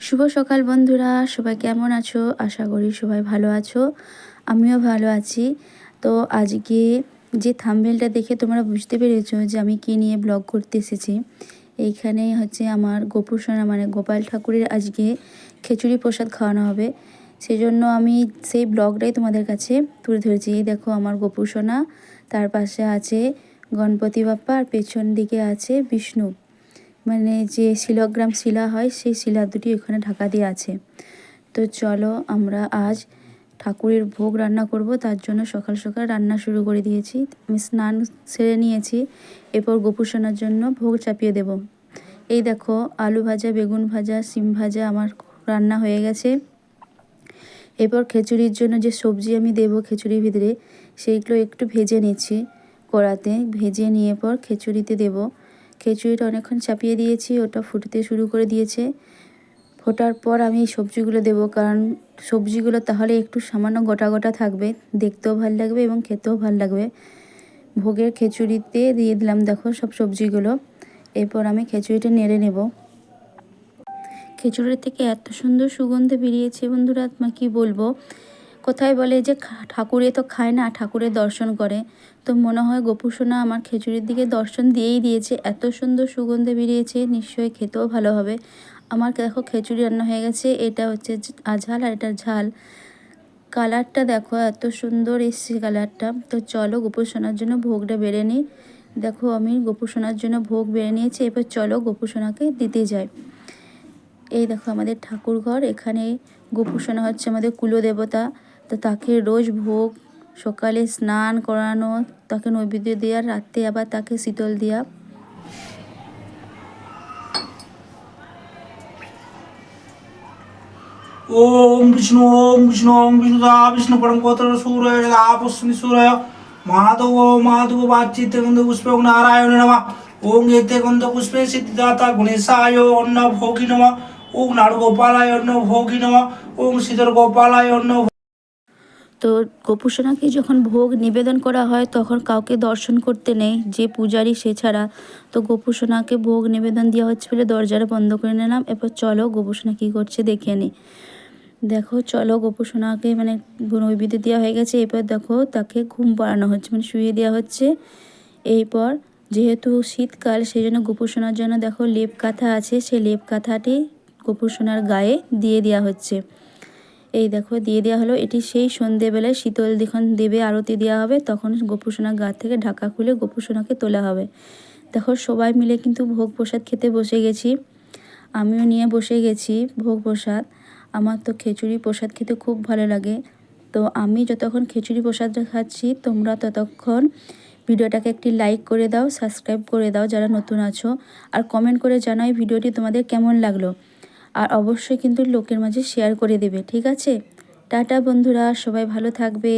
শুভ সকাল বন্ধুরা, সবাই কেমন আছো? আশা করি সবাই ভালো আছো। আমিও ভালো আছি। তো আজকে যে থাম্বেলটা দেখে তোমরা বুঝতে পেরেছ যে আমি কী নিয়ে ব্লগ করতে এসেছি, এইখানে হচ্ছে আমার গোপুসোনা মানে গোপাল ঠাকুরের আজকে খিচুড়ি প্রসাদ খাওয়ানো হবে। সেই জন্য আমি সেই ব্লগটাই তোমাদের কাছে তুলে ধরেছি। এই দেখো আমার গোপুসোনা, তার পাশে আছে গণপতি বাপ্পা, আর পেছন দিকে আছে বিষ্ণু। মানে যে শিলগ্রাম শিলা হয়, সেই শিলা দুটি ওখানে ঢাকা দিয়ে আছে। তো চলো আমরা আজ ঠাকুরের ভোগ রান্না করব। তার জন্য সকাল সকাল রান্না শুরু করে দিয়েছি। আমি স্নান সেরে নিয়েছি। এরপর গোপুসোনার জন্য ভোগ চাপিয়ে দেব। এই দেখো, আলু ভাজা, বেগুন ভাজা, সিম ভাজা আমার রান্না হয়ে গেছে। এরপর খিচুড়ির জন্য যে সবজি আমি দেব খিচুড়ির ভিতরে, সেইগুলো একটু ভেজে নিচ্ছি কড়াতে। ভেজে নিয়ে পর খিচুড়িতে দেবো। খিচুড়িটা অনেকক্ষণ চাপিয়ে দিয়েছি, ওটা ফুটতে শুরু করে দিয়েছে। ফোটার পর আমি সবজিগুলো দেবো, কারণ সবজিগুলো তাহলে একটু সামান্য গোটা গোটা থাকবে, দেখতেও ভালো লাগবে এবং খেতেও ভালো লাগবে। ভোগের খিচুড়িতে দিয়ে দিলাম দেখো সব সবজিগুলো, এরপর আমি খিচুড়িটা নেড়ে নেব। খিচুড়ির থেকে এত সুন্দর সুগন্ধ বেরিয়েছে বন্ধুরা, তোমার কী বলব? কোথায় বলে যে ঠাকুরে তো খায় না ঠাকুরের দর্শন করে। তো মনে হয় গোপুসোনা আমার খিচুড়ির দিকে দর্শন দিয়েই দিয়েছে। এত সুন্দর সুগন্ধে বেরিয়েছে, নিশ্চয়ই খেতেও ভালো হবে। আমার দেখো খিচুড়ি রান্না হয়ে গেছে, এটা হচ্ছে আঝাল আর এটা ঝাল। কালারটা দেখো, এত সুন্দর এসছে কালারটা। তো চলো গোপুসোনার জন্য ভোগটা বেড়ে নিই। দেখো আমি গোপুসোনার জন্য ভোগ বেড়ে নিয়েছি, এবার চলো গোপুসোনাকে দিতে যাই। এই দেখো আমাদের ঠাকুর ঘর এখানে গোপুসোনা হচ্ছে আমাদের কুলদেবতা। তাকে রোজ ভোগ, সকালে স্নান করানো, তাকে নৈবেদ্য দেওয়া, রাত্রে আবার তাকে শীতল দেওয়া। ওম বিষ্ণু ওম বিষ্ণু ওম বিষ্ণু দা বিষ্ণু, পরম কোত্র সূর্য আপস্মি সূর্য মাধব মাধব বাচিত গন্ধ, পুষ্পে নারায়ণ, নম। ওম এতে গন্ধ, পুষ্পে সিদ্ধিদাতা, গণেশায়, অন্ন ভোগী, নমা। ওম নাড়ু গোপালায় অন্ন ভোগী, নমা। ওম শীতল গোপালায় অন্ন তো গোপুসোনাকে যখন ভোগ নিবেদন করা হয়, তখন কাউকে দর্শন করতে নেই, যে পূজারি সে ছাড়া। তো গোপুসোনাকে ভোগ নিবেদন দেওয়া হচ্ছে বলে দরজাটা বন্ধ করে নিলাম। এরপর চলো গোপুসোনা কী করছে দেখে নিই দেখো, চলো গোপুসোনাকে মানে নৈবেদ্য দেওয়া হয়ে গেছে। এরপর দেখো তাকে ঘুম পাড়ানো হচ্ছে মানে শুয়ে দেওয়া হচ্ছে। এরপর যেহেতু শীতকাল, সেই জন্য গোপুসোনার জন্য দেখো লেপ কাঁথা আছে। সেই লেপ কাঁথাটি গোপুসোনার গায়ে দিয়ে দেওয়া হচ্ছে। এই দেখো, দিয়ে দেওয়া হলো। এটি সেই সন্ধেবেলায় শীতল যখন দেবে আরতি দেওয়া হবে। তখন গোপুসোনার গা থেকে ঢাকা খুলে গোপুসোনাকে তোলা হবে। দেখো, সবাই মিলে কিন্তু ভোগ প্রসাদ খেতে বসে গেছি। আমিও নিয়ে বসে গেছি ভোগ প্রসাদ। আমার তো খিচুড়ি প্রসাদ খেতে খুব ভালো লাগে। তো আমি যতক্ষণ খিচুড়ি প্রসাদটা খাচ্ছি, তোমরা ততক্ষণ ভিডিওটাকে একটি লাইক করে দাও, সাবস্ক্রাইব করে দাও যারা নতুন আছো। আর কমেন্ট করে জানাই ভিডিওটি তোমাদের কেমন লাগল। আর অবশ্যই কিন্তু লোকের মাঝে শেয়ার করে দেবে, ঠিক আছে? টাটা বন্ধুরা, সবাই ভালো থাকবে।